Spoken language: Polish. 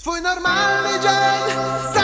Twój normalny dzień.